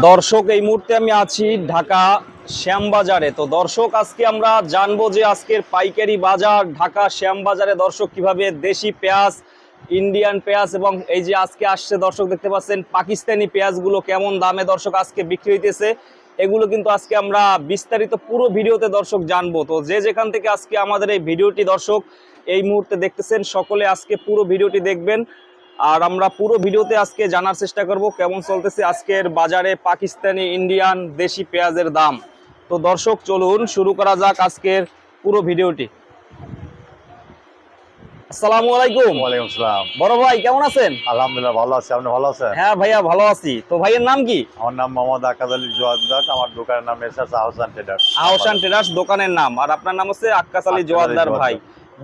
দর্শক, এই মুহূর্তে আমি আছি ঢাকা শ্যামবাজারে। তো দর্শক, আজকে আমরা জানব যে আজকের পাইকারি বাজার ঢাকা শ্যামবাজারে। দর্শক, কীভাবে দেশি পেঁয়াজ, ইন্ডিয়ান পেঁয়াজ এবং এই যে আজকে আসছে, দর্শক দেখতে পাচ্ছেন, পাকিস্তানি পেঁয়াজগুলো কেমন দামে দর্শক আজকে বিক্রি হইতেছে, এগুলো কিন্তু আজকে আমরা বিস্তারিত পুরো ভিডিওতে দর্শক জানব। তো যে যেখান থেকে আজকে আমাদের এই ভিডিওটি দর্শক এই মুহূর্তে দেখতেছেন, সকলে আজকে পুরো ভিডিওটি দেখবেন। আর আমরা পুরো ভিডিওতে আজকে জানার চেষ্টা করব কেমন চলতেছে আজকের বাজারে পাকিস্তানি ইন্ডিয়ান দেশি পেঁয়াজের দাম। তো দর্শক চলুন শুরু করা যাক আজকের পুরো ভিডিওটি। আসসালামু আলাইকুম। ওয়ালাইকুম আসসালাম। বড় ভাই কেমন আছেন? আলহামদুলিল্লাহ ভালো আছি। আপনি ভালো আছেন? হ্যাঁ ভাইয়া ভালো আছি। তো ভাইয়ের নাম কি? আমার নাম মোহাম্মদ আকাদ আলী জোয়াদ্দার। আমার দোকানের নাম SS Ahsan trader Ahsan traders দোকানের নাম। আর আপনার নাম হচ্ছে আক্কাস আলী জোয়ারদার ভাই।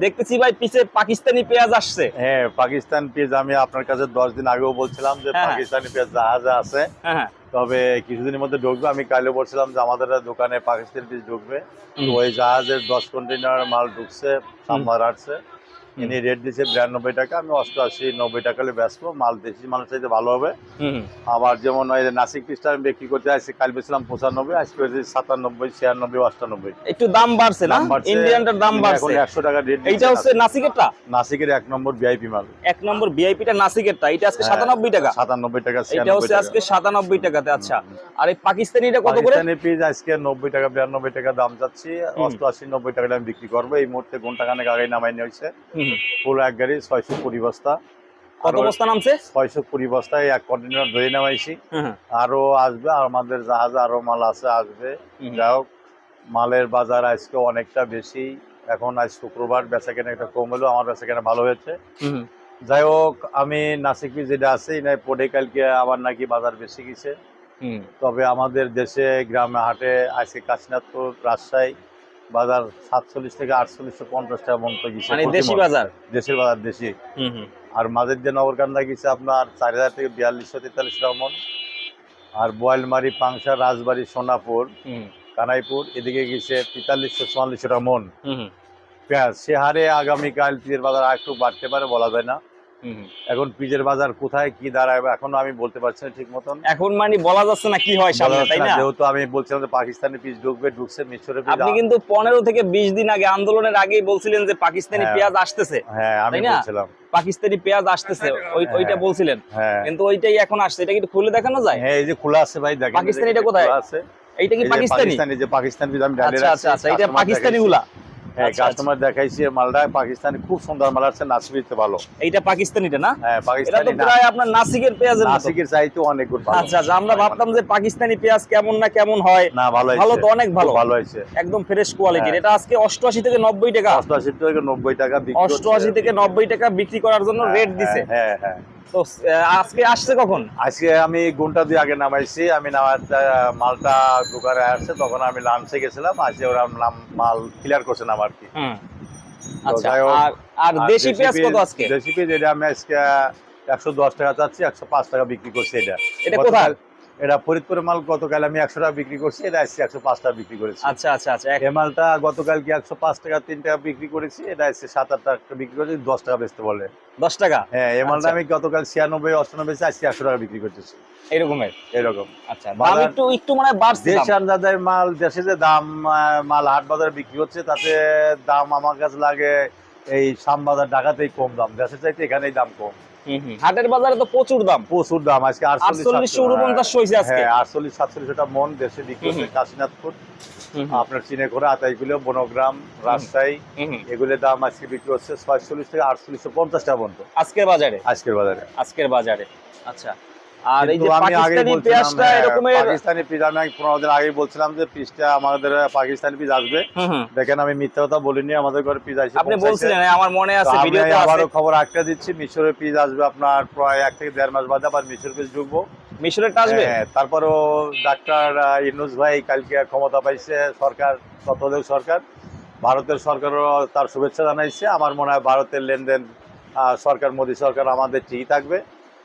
দেখতেছি ভাই পিছে পাকিস্তানি পেঁয়াজ আসছে। হ্যাঁ পাকিস্তান পেঁয়াজ আমি আপনার কাছে দশ দিন আগেও বলছিলাম যে হ্যাঁ। পাকিস্তানি পেঁয়াজ জাহাজে আছে। হ্যাঁ হ্যাঁ। তবে কিছুদিনের মধ্যে ঢুকবে। আমি কালে বলছিলাম যে আমাদের দোকানে পাকিস্তানি পিস ঢুকবে। ওই জাহাজের দশ কন্টেনার মাল ঢুকছে সাম্বার আসছে। ইনি রেট দিচ্ছে বিরানব্বই টাকা আমি অষ্টআশি নব্বই টাকা হলে ব্যস্ত মাল দেশি মাল চাইতে ভালো হবে। আবার যেমন ওই নাসিক পিসটা আমি বিক্রি করতে আসছি কাল বেছিলাম পঁচানব্বই আজকে হয়েছে সাতানব্বই ছিয়ানব্বই অষ্টানব্বই। একটু দাম বাড়ছে না? দাম বাড়ছে। ইন্ডিয়ানটার দাম এখন বাড়ছে। একশো টাকা রেট এইটা হচ্ছে নাসিকেরটা? নাসিকের এক নম্বর ভিআইপি মাল। এক নম্বর ভিআইপিটা নাসিকেরটা এটা আজকে হ্যাঁ, সাতানব্বই টাকা। সাতানব্বই টাকা এটা হচ্ছে আজকে সাতানব্বই টাকাতে আচ্ছা। আর এই পাকিস্তানিটা কত করে? পাকিস্তানি পিস আজকে নব্বই টাকা বিরানব্বই টাকা দাম যাচ্ছি। অষ্টআশি নব্বই টাকা আমি বিক্রি করব। এই মুহূর্তে ঘণ্টা খানেক আগে নামাই নিয়ে হয়েছে। ফুল এক গাড়ি ছয়শো কুড়ি বস্তা। কত বস্তা নামছে? ছয়শো কুড়ি বস্তায় এক কন্টেনার ধরে নামাইছি। আরও আসবে আর আমাদের জাহাজে আরও মাল আছে আসবে। যাই হোক মালের বাজার আজকে অনেকটা বেশি। এখন আজ শুক্রবার বেচা কেনা একটা কম হলো আমার বেচা কেনা ভালো হয়েছে। যাই হোক আমি নাসিক যেটা আছে না পড়ে কালকে আবার নাকি বাজার বেশি গেছে। তবে আমাদের দেশে গ্রামে হাটে আজকে কাশীনাথপুর রাজশাহী বাজার সাতচল্লিশ থেকে আটচল্লিশশো পঞ্চাশ টাকা মন্ত গেছে মানে দেশি বাজার? দেশের বাজার দেশি। আর মাঝের যে নগরকান্দা গেছে আপনার চার হাজার থেকে বিয়াল্লিশশো তেতাল্লিশ টাকা মন। আর বোয়ালমারি পাংশা রাজবাড়ি সোনাপুর কানাইপুর এদিকে গেছে তেতাল্লিশশো চুয়াল্লিশশো টাকা মন। পেঁয়াজ সে হারে আগামীকাল পিজের বাজার আর একটু বাড়তে পারে বলা যায় না। এখন পিজের বাজার কোথায় কি দাঁড়ায় এখনও আমি বলতে পারছি না ঠিক মতন। এখন মানে বলা যাচ্ছে না কি হয় সামনে তাই না, যেহেতু আমি বলছিলাম যে পাকিস্তানি পিস ঢুকবে ঢুকছে মিশরের পিস আপনি কিন্তু পনেরো থেকে বিশ দিন আগে আন্দোলনের আগেই বলছিলেন যে পাকিস্তানি হ্যাঁ। পেঁয়াজ আসতেছে হ্যাঁ আমি বলছিলাম। পাকিস্তানি পেঁয়াজ আসতেছে ওই হ্যাঁ। ওইটা বলছিলেন। হ্যাঁ। কিন্তু ওইটাই এখন আসছে এটা কি খুলে দেখানো যায়? হ্যাঁ এই যে খোলা আছে ভাই দেখেন পাকিস্তানিটা এই কোথায়? আছে। এইটা কি পাকিস্তানি? পাকিস্তানি যে পাকিস্তানি আমি আচ্ছা আচ্ছা আচ্ছা এটা পাকিস্তানি গুলা হ্যাঁ কাস্টমার দেখাইছি মালটা পাকিস্তানি খুব সুন্দর মাল আছে নাসিবিতে ভালো। এইটা পাকিস্তানিটা না? হ্যাঁ পাকিস্তানি প্রায় আপনার নাসিকের পেঁয়াজের নাসিকের চাইতে অনেক গুণ ভালো। আচ্ছা আচ্ছা আমরা ভাবতাম যে পাকিস্তানি পেঁয়াজ কেমন না কেমন হয়। না ভালো ভালো তো অনেক ভালো। ভালো হয়েছে। একদম ফ্রেশ কোয়ালিটির হ্যাঁ। এটা আজকে অষ্টআশি থেকে নব্বই টাকা। অষ্টআশি থেকে নব্বই টাকা বিক্রি হচ্ছে। অষ্টআশি থেকে নব্বই টাকা বিক্রি করার জন্য হ্যাঁ, রেট দিছে। হ্যাঁ হ্যাঁ। তো আজকে আসছে কখন? আজকে আমি ঘণ্টা দিয়ে আগে নামাইছি আমি নামার মালটা দোকানে আসছে তখন আমি লাঞ্চে গেছিলাম আজকে ওরা নাম- মাল ক্লিয়ার করছে নাম আর কি। আচ্ছা আর আর দেশি পেঁয়াজ কত আজকে? দেশি পেঁয়াজ এটা আমি আজকে একশো দশ টাকা চাচ্ছি একশো পাঁচ টাকা বিক্রি করছি এটা। এটা কোথায়? এটা ফরিদপুরের মাল গতকাল আমি একশো টাকা বিক্রি করছি এটা আজকে একশো পাঁচ টাকা বিক্রি করেছি আচ্ছা আচ্ছা আচ্ছা এই মালটা গতকাল কি একশো পাঁচ টাকা তিন টাকা বিক্রি করেছি এটা আজকে সাত আট টাকা বিক্রি করেছি দশ টাকা বেচতে বলে দশ টাকা হ্যাঁ এই মালটা আচ্ছা। আমি গতকাল ছিয়ানব্বই অষ্টানব্বই আজকে একশো টাকা বিক্রি করতেছি এরকমের এরকম আচ্ছা দাম একটু একটু মানে বাড়ছে দেশ দাম। মাল দেশে যে দাম মাল হাট বাজারে বিক্রি হচ্ছে তাতে দাম আমার কাছে লাগে এই শ্যামবাজার ঢাকাতেই কম দাম দেশের চাইতে এখানেই দাম কম। হাটের বাজারে তো প্রচুর দাম। প্রচুর দাম আজকে আটচল্লিশশো উনপঞ্চাশ হয়েছে আজকে। হ্যাঁ আটচল্লিশ সাতচল্লিশ ওটা মন দেশে বিক্রি কাশীনাথপুর। আপনার চিনে করে আতাইগুলো বনগ্রাম রাজশাহী। এগুলোর দাম আজকে বিক্রি হচ্ছে ছয়চল্লিশ থেকে আটচল্লিশশো পঞ্চাশ টাকা পর্যন্ত। আজকের বাজারে? আজকের বাজারে। আজকের বাজারে। আচ্ছা। আর এই যে পাকিস্তানি পেঁয়াজটা হ্যাঁ, এরকমের পাকিস্তানি পিস আমি পনেরো দিন আগে বলছিলাম যে পিসটা আমাদের পাকিস্তানি পিস আসবে। দেখেন আমি মিথ্যা কথা বলিনি আমাদের ঘরে পিস আসছে আপনি বলছিলেন হ্যাঁ, আমার মনে আছে ভিডিওতে আছে। আবারও খবর একটা দিচ্ছি মিশরের পিস আসবে আপনার প্রায় এক থেকে দেড় মাস বাদে আবার মিশর পিস ঢুকবো। মিশরেরটা আসবে? হ্যাঁ, তারপরও ডাক্তার আহ, ইউনূস ভাই কালকে ক্ষমতা পাইছে সরকার তত্ত্বাবধায়ক সরকার। ভারতের সরকারও তার শুভেচ্ছা জানাইছে। আমার মনে হয় ভারতের লেনদেন সরকার মোদী সরকার আমাদের ঠিকই থাকবে।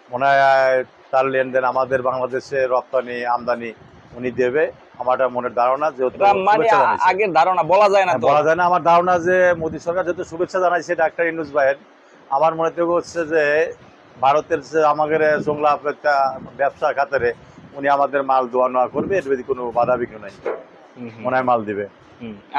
মনে হয় তার লেনদেন আমাদের বাংলাদেশে রপ্তানি আমদানি উনি দেবে। আমার মনের ধারণা যেহেতু মানে। আগের ধারণা বলা যায় না বলা যায় না। আমার ধারণা যে মোদী সরকার যেহেতু শুভেচ্ছা জানাইছে ডাক্তার ইনুস ভাইয়ের আমার মনে থেকে হচ্ছে যে ভারতের যে আমাদের সংলাপ একটা ব্যবসা খাতারে উনি আমাদের মাল দোয়া নেওয়া করবে এর যদি কোনো বাধা বিঘ্ন নাই। মনে হয় মাল দিবে।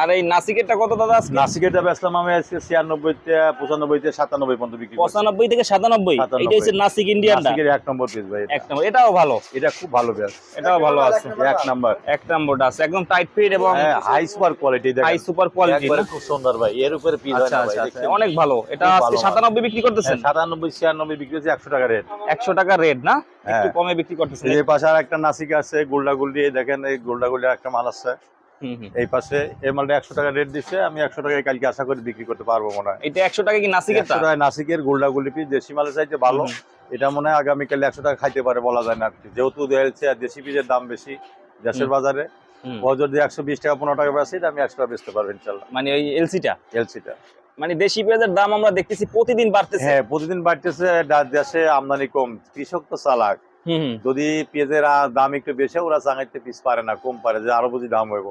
আর এই নাসিকেরটা কত দাদা আজকে? নাসিকেটা বেচলাম আমি আজকে ছিয়ানব্বই পঁচানব্বই থেকে সাতানব্বই পর্যন্ত বিক্রি করছি। পঁচানব্বই থেকে 97 এটা হচ্ছে নাসিক ইন্ডিয়ানটা নাসিকের এক নম্বর পিস ভাই এক নম্বর। এটাও ভালো। এটা খুব ভালো ব্যাস এটাও ভালো আছে। এক নাম্বার। এক নম্বরটা আছে। একদম টাইট ফিট এবং হ্যাঁ high super quality high super quality একবারে খুব সুন্দর ভাই। এর উপরে পিস হয় আচ্ছা না আচ্ছা ভাই আচ্ছা অনেক ভালো। এটা আজকে ভালো মাল। সাতানব্বই বিক্রি করতেছেন? হ্যাঁ, সাতানব্বই ছিয়ানব্বই বিক্রি হচ্ছে একশো টাকা রেট একশো টাকা রেট না? একটু হ্যাঁ। কমে বিক্রি করতেছেন। এই পাশে আর একটা নাসিক আছে গোল্ডা গুল্ডি দেখেন এই গোল্ডা গুল্ডির একটা মাল আছে। এই পাশে এই মালটা একশো টাকা রেট দিচ্ছে আমি একশো টাকায় কালকে আশা করি বিক্রি করতে পারব মনে হয়। এটা একশো টাকা কি নাসিকেরটা একশো টাকায় নাসিকের গোল্ডা পিস দেশি মালের চাইতে ভালো। এটা মনে হয় আগামীকাল একশো টাকা খাইতে পারে বলা যায় না আর কি। যেহেতু দেখছে দেশি পিসের দাম বেশি দেশের বাজারে। ও যদি একশো বিশ টাকা পনেরো টাকা বেশি আমি একশো টাকা বেচতে পারব ইনশাল্লাহ। মানে ওই এলসিটা? এলসিটা। মানে দেশি পেঁয়াজের দাম আমরা দেখতেছি প্রতিদিন বাড়তেছে। হ্যাঁ প্রতিদিন বাড়তেছে দেশে আমদানি কম। কৃষক তো চালাক। যদি পেঁয়াজের দাম একটু বেশি ওরা চাঙাইতে পিস পারে না কম পারে যে আরও বুঝি দাম হইব।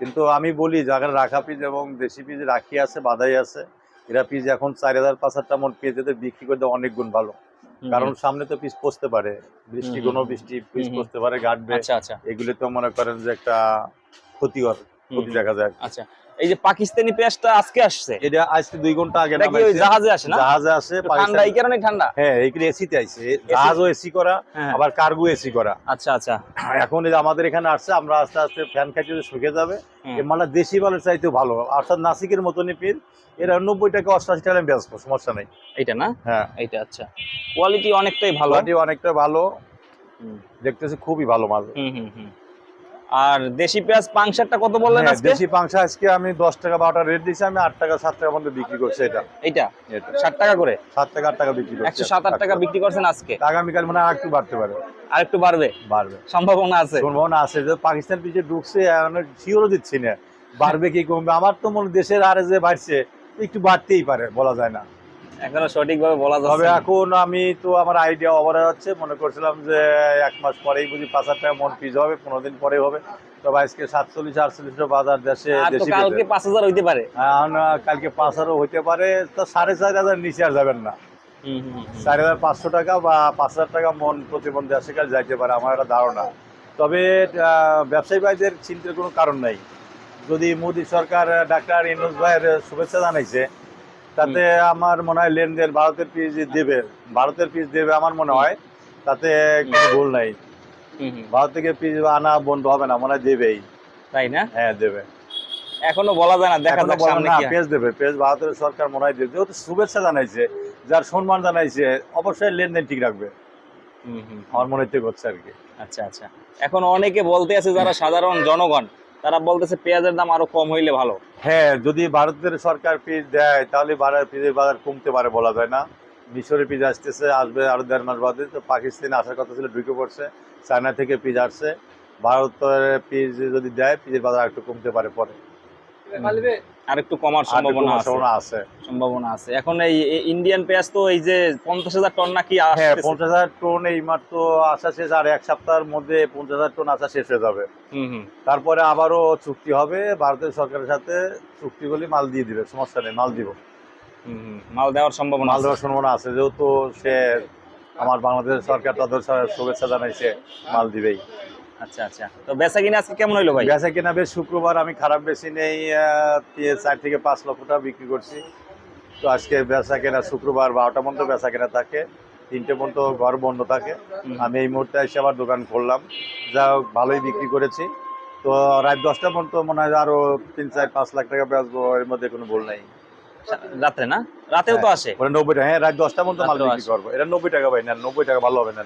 কিন্তু আমি বলি যারা রাখা পিস এবং দেশি পিস রাখি আছে বাধাই আছে এরা পিস এখন চার হাজার পাঁচ হাজার মন পিস এদের বিক্রি করতে অনেক গুণ ভালো। কারণ সামনে তো পিস পচতে পারে বৃষ্টি কোনো বৃষ্টি পিস। পচতে পারে গাঁটবে আচ্ছা আচ্ছা। এগুলি তো মনে করেন যে একটা ক্ষতিকর ক্ষতি দেখা যায়। আচ্ছা। এই যে পাকিস্তানি পেঁয়াজটা আজকে আসছে। এটা আজকে দুই ঘণ্টা আগে এটা কি ওই জাহাজে আসে না? জাহাজে আসে ঠান্ডা এই কারণে ঠান্ডা? হ্যাঁ এইগুলি এসিতে আইছে। জাহাজও এসি করা হ্যাঁ। আবার কার্গো এসি করা। আচ্ছা আচ্ছা। এখন এই আমাদের এখানে আসছে আমরা আস্তে আস্তে ফ্যান খাইতে শুকে যাবে। এই মালটা দেশি মালের চাইতে ভালো। অর্থাৎ নাসিকের মতনই পিস এরা নব্বই টাকা অষ্টাশি টাকা আমি বেচবো সমস্যা নেই। এটা না? হ্যাঁ। এইটা আচ্ছা। কোয়ালিটি অনেকটাই ভালো। কোয়ালিটি অনেকটা ভালো। দেখতেছি খুবই ভালো মাল। হুম হুম হুম। আর দেশি পেঁয়াজ পাংশারটা কত বললেন হ্যাঁ, আজকে? দেশি পাংশা আজকে আমি দশ টাকা বারোটা রেট দিয়েছি আমি আট টাকা সাত টাকা মধ্যে বিক্রি করছি এটা। এটা। ষাট টাকা করে? সাত টাকা আট টাকা বিক্রি করছি। একশো সাত আট টাকা বিক্রি করছেন আজকে? আগামীকাল মানে আর একটু বাড়তে পারে। আর একটু বাড়বে? বাড়বে। সম্ভাবনা আছে? সম্ভাবনা আছে। যে পাকিস্তান পিছে ঢুকছে শিওরও দিচ্ছি না। বাড়বে কি কমবে? আমার তো মনে হয় দেশের আরে যে বাড়ছে একটু বাড়তেই পারে বলা যায় না। এখনও সঠিকভাবে বলা তবে যাচ্ছে না। এখন আমি তো আমার আইডিয়া ওভার হচ্ছে মনে করছিলাম যে এক মাস পরেই বুঝি পাঁচ হাজার টাকা মন পিস হবে পনেরো দিন পরে হবে। তবে আজকে সাতচল্লিশ আটচল্লিশ বাজার দেশে কালকে পাঁচ হাজার হইতে পারে। এখন, কালকে পাঁচ হাজারও হইতে পারে। তো সাড়ে চার হাজার নিচে আর যাবেন না। চার হাজার পাঁচশো টাকা বা পাঁচ হাজার টাকা মন প্রতি মন দেশে কাল যাইতে পারে আমার একটা ধারণা। তবে ব্যবসায়ী ভাইদের চিন্তার কোনো কারণ নাই। যদি মোদী সরকার ডাক্তার ইনুস ভাইয়ের শুভেচ্ছা জানাইছে তাতে আমার মনে হয় লেনদেন ভারতের পিস দেবে ভারতের পিস দেবে আমার মনে হয় তাতে কোনো ভুল নাই। ভারত থেকে পিস আনা বন্ধ হবে না মনে হয় দেবেই। তাই না? হ্যাঁ দেবে। এখনও বলা যায় না দেখা যাক সামনে কি পেজ দেবে পেজ ভারতের সরকার মনে হয় দেবে। যেহেতু শুভেচ্ছা জানাইছে যার সম্মান জানাইছে অবশ্যই লেনদেন ঠিক রাখবে। হুম, হুম। আমার মনে হচ্ছে করছে আর কি। আচ্ছা আচ্ছা। এখন অনেকে বলতে আছে যারা সাধারণ জনগণ তারা বলতেছে পেঁয়াজের দাম আরও কম হইলে ভালো। হ্যাঁ যদি ভারতের সরকার পিস দেয়, তাহলে ভারত পিসের বাজার কমতে পারে বলা যায় না। মিশরে পিস আসতেছে, আসবে আরও দেড় মাস বাদে। তো পাকিস্তানে আসার কথা ছিল, ঢুকে পড়ছে। চায়না থেকে পিস আসছে। ভারতের পিস যদি দেয়, পিসের বাজার একটু কমতে পারে পরে। আর একটু কমার সম্ভাবনা আছে। সম্ভাবনা আছে। এখন এই ইন্ডিয়ান পেঁয়াজ তো এই যে পঞ্চাশ হাজার টন নাকি হ্যাঁ পঞ্চাশ হাজার টন এই মাত্র আসা শেষ আর এক সপ্তাহের মধ্যে পঞ্চাশ হাজার টন আসা শেষ হয়ে যাবে। তারপরে আবারও চুক্তি হবে ভারতের সরকারের সাথে চুক্তি করলে মাল দিয়ে দিবে সমস্যা নেই মাল দিব। মাল দেওয়ার সম্ভাবনা মাল দেওয়ার সম্ভাবনা আছে যেহেতু সে আমার বাংলাদেশ সরকার তাদের শুভেচ্ছা জানাইছে মাল দিবেই। আচ্ছা আচ্ছা। তো বেচা কিনা আজকে কেমন ভাই? বেচা কেনা বেশ শুক্রবার আমি খারাপ বেশি নেই চার থেকে পাঁচ লক্ষ টাকা বিক্রি করছি। তো আজকে বেচা কেনা শুক্রবার বারোটা পর্যন্ত বেচা কেনা থাকে তিনটে পর্যন্ত ঘর বন্ধ থাকে। আমি এই মুহূর্তে এসে আবার দোকান খুললাম। যা ভালোই বিক্রি করেছি। তো রাত দশটা পর্যন্ত মনে হয় আরও তিন চার পাঁচ লাখ টাকা বেচবো এর মধ্যে কোনো ভুল নাই। রাত্রে না? রাতেও তো হ্যাঁ। আসে। ওটা নব্বই টাকা হ্যাঁ রাত দশটা পর্যন্ত মাল বিক্রি করব। এটা নব্বই টাকা ভাই নেন নব্বই টাকা ভালো হবে না।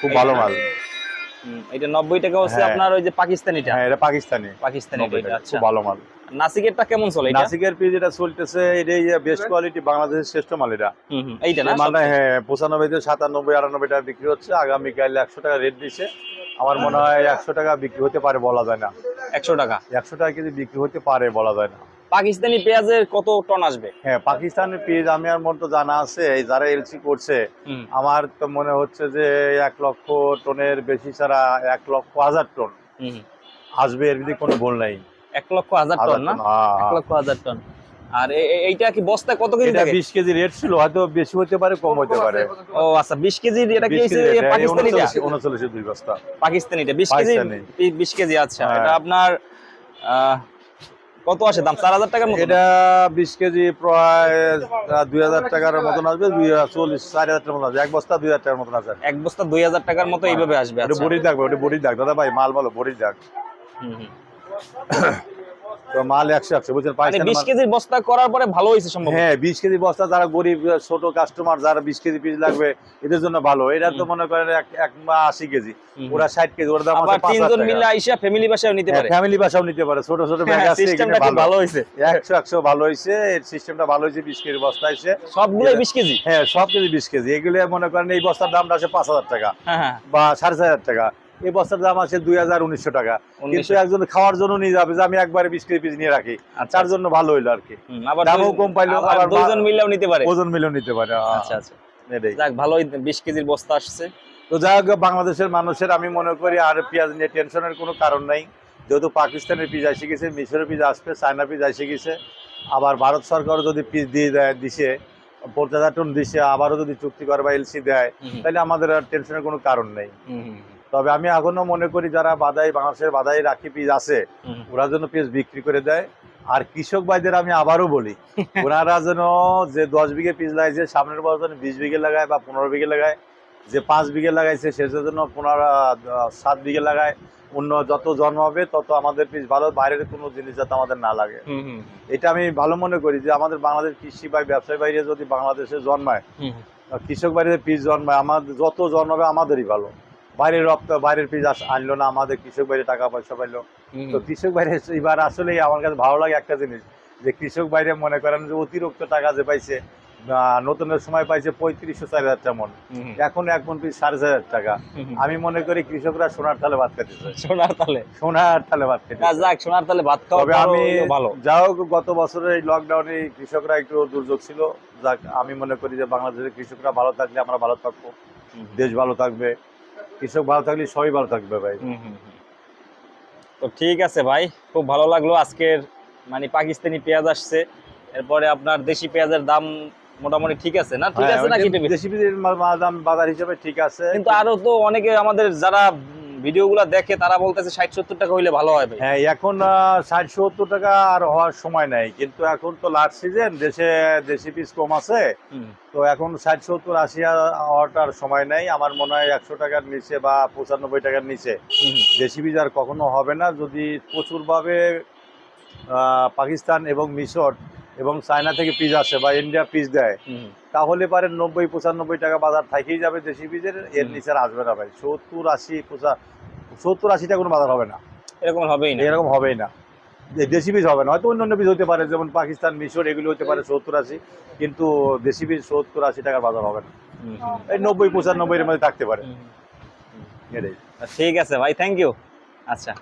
খুব ভালো মাল। এটা নব্বই টাকা হচ্ছে হ্যাঁ। আপনার ওই যে পাকিস্তানিটা? হ্যাঁ এটা পাকিস্তানি। পাকিস্তানি আচ্ছা খুব ভালো মাল। নাসিকেরটা কেমন চলে এটা? নাসিকের পিস যেটা চলতেছে এটাই বেস্ট কোয়ালিটি বাংলাদেশের শ্রেষ্ঠ মাল এটা। হুম, এইটা না? মালটা হ্যাঁ পঁচানব্বই থেকে সাতানব্বই আটানব্বই টাকা বিক্রি হচ্ছে আগামীকাল একশো টাকা রেট দিছে। আমার মনে হয় একশো টাকা বিক্রি হতে পারে বলা যায় না। একশো টাকা। একশো টাকা কেজি বিক্রি হতে পারে বলা যায় না। পাকিস্তানি পেঁয়াজের কত টন আসবে? হ্যাঁ পাকিস্তানের পেঁয়াজ আমি আর মন তো জানা আছে এই যারা এলসি করছে আমার তো মনে হচ্ছে যে এক লক্ষ টনের বেশি ছাড়া এক লক্ষ হাজার টন। আসবে এর যদি কোনো ভুল নাই। এক লক্ষ হাজার টন না? হ্যাঁ, এক হ্যাঁ। লক্ষ হাজার টন। আর এইটা কি বস্তা কত কেজি থাকে? বিশ কেজি রেট ছিল হয়তো বেশি হতে পারে কম হতে পারে। ও আচ্ছা বিশ কেজি এটা কি 20 কেজি পাকিস্তানিটা? 39 উনচল্লিশে দুই বস্তা। পাকিস্তানিটা বিশ কেজি পাকিস্তানি। বি- বিশ কেজি আচ্ছা। হ্যাঁ। এটা আপনার আহ, কত আসে দাম? চার হাজার টাকার মতো এটা বিশ কেজি প্রায় দুই হাজার টাকার মতন আসবে দুই চল্লিশ চার হাজার টাকার মতন আসবে। এক বস্তা দুই হাজার টাকার মতন আসবে। এক বস্তা দুই হাজার টাকার মতো এইভাবে আসবে ওটা আচ্ছা। বড়ি থাকবে ওটা বড়ি দাগ। দাদা ভাই মাল ভালো বড়ি দাগ। হুম, মাল একশো একশো বুঝছেন? মানে বিশ কেজির বস্তা করার পরে ভালো হয়েছে সম্ভব হ্যাঁ বিশ কেজি বস্তা যারা গরিব ছোট কাস্টমার যারা বিশ কেজি পিস লাগবে এদের জন্য ভালো। এটা তো মনে করেন এক- আশি কেজি। ওরা ষাট কেজি ওরা দাম আছে তিনজন মিলে আইসা ফ্যামিলি বাসায় নিতে পারে। ফ্যামিলি বাসাও নিতে পারে। ছোট ছোট ব্যাগ আছে সিস্টেমটা ভালো। হয়েছে। একশো একশো ভালো হয়েছে এর সিস্টেমটা ভালো হয়েছে বিশ কেজি বস্তা হয়েছে সবগুলোই বিশ কেজি? হ্যাঁ সব কেজি বিশ কেজি। এগুলো মনে করেন এই বস্তার দামটা আছে পাঁচ হাজার টাকা হ্যাঁ হ্যাঁ। বা সাড়ে চার হাজার টাকা। এই বস্তার দাম আছে দুই হাজার উনিশশো টাকা। কিন্তু একজন খাওয়ার জন্য নিয়ে যাবে যে আমি একবারে বিশ কেজি পিস নিয়ে রাখি। আচ্ছা তার জন্য ভালো হইল আর কি। দামও কম পাইলো, আবার মিলেও নিতে পারে। ওজন মিলেও নিতে পারে আচ্ছা আচ্ছা। এটাই। যাক ভালোই বিশ কেজির বস্তা আসছে। তো যাই হোক বাংলাদেশের মানুষের আমি মনে করি আর পেঁয়াজ নিয়ে টেনশনের কোনো কারণ নাই। যেহেতু পাকিস্তানের পিস এসে গেছে মিশরের পিজ আসবে চায়না পিজ এসে গেছে। আবার ভারত সরকারও যদি পিস দিয়ে দেয় দিছে পঞ্চাশ হাজার টন দিছে আবারও যদি চুক্তি করে বা এলসি দেয় তাহলে আমাদের আর টেনশনের কোনো কারণ নেই। তবে আমি এখনও মনে করি যারা বাদাই বাংলাদেশের বাদাই রাখি পিস আছে ওরা যেন পিস বিক্রি করে দেয়। আর কৃষক ভাইদের আমি আবারও বলি ওনারা যেন যে দশ বিঘে পিস লাগাইছে সামনের বছর যেন বিশ বিঘে লাগায় বা পনেরো বিঘে লাগায় যে পাঁচ বিঘে লাগাইছে সে জন্য পনেরো সাত বিঘে লাগায়। অন্য যত জন্ম হবে তত আমাদের পিস ভালো বাইরের কোনো জিনিস যাতে আমাদের না লাগে। এটা আমি ভালো মনে করি যে আমাদের বাংলাদেশ কৃষি বা ব্যবসায়ী বাইরে যদি বাংলাদেশে জন্মায় কৃষক বাইরে পিস জন্মায় আমাদের যত জন্মাবে আমাদেরই ভালো। বাইরের রপ্ত বাইরের পিস আনলো না আমাদের কৃষক বাইরে টাকা পয়সা পাইলো। তো কৃষক বাইরে এবার আসলেই আমার কাছে ভালো লাগে একটা জিনিস যে কৃষক বাইরে মনে করেন যে অতিরিক্ত টাকা যে পাইছে নতুনের সময় পাইছে পঁয়ত্রিশশো চার হাজার টাকা মন এখন এক মন পিস সাড়ে চার হাজার টাকা। আমি মনে করি কৃষকরা সোনার তালে ভাত খেতেছে সোনার তালে? সোনার তালে ভাত না, খেতেছে যাক সোনার তালে ভাত খাওয়া তবে আমি ভালো যা হোক গত বছরের এই লকডাউনে কৃষকরা একটু দুর্যোগ ছিল। যাক আমি মনে করি যে বাংলাদেশের কৃষকরা ভালো থাকলে আমরা ভালো থাকব। দেশ ভালো থাকবে। কৃষক ভালো থাকলে সবাই ভালো থাকবে ভাই। তো ঠিক আছে ভাই খুব ভালো লাগল আজকের মানে পাকিস্তানি পেঁয়াজ আসছে। এরপরে আপনার দেশি পেঁয়াজের দাম মোটামুটি ঠিক আছে না? ঠিক হ্যাঁ, আছে নাকি দেশি মা- দাম বাজার হিসেবে ঠিক আছে। কিন্তু আরও তো অনেকে আমাদের যারা ভিডিওগুলো দেখে তারা বলতেছে ষাট সত্তর টাকা হইলে ভালো হবে। হ্যাঁ এখন ষাট সত্তর টাকা আর হওয়ার সময় নাই। কিন্তু এখন তো লাস্ট সিজন দেশে দেশি পিস কম আছে। তো এখন ষাট সত্তর আশি হওয়াটার সময় নাই। আমার মনে হয় একশো টাকার নিচে বা পঁচানব্বই টাকার নিচে। দেশি বীজ আর কখনো হবে না। যদি প্রচুরভাবে পাকিস্তান এবং মিশর এবং চায়না থেকে পিস আসে বা ইন্ডিয়া পিস দেয় তাহলে পারে নব্বই পঁচানব্বই টাকা বাজার থেকেই যাবে দেশি বীজের এর। নিচে আসবে না ভাই। সত্তর আশি পঁচা সত্তর আশিটা কোনো বাজার হবে না। এরকম হবেই না। এরকম হবেই না। দেশি বীজ হবে না। হয়তো অন্য অন্য বীজ হতে পারে যেমন পাকিস্তান মিশর এগুলো হতে পারে সত্তর আশি কিন্তু দেশি বীজ সত্তর আশি টাকার বাজার হবে না। এই নব্বই পঁচানব্বই এর মধ্যে থাকতে পারে। এটাই। ঠিক আছে ভাই থ্যাংক ইউ আচ্ছা।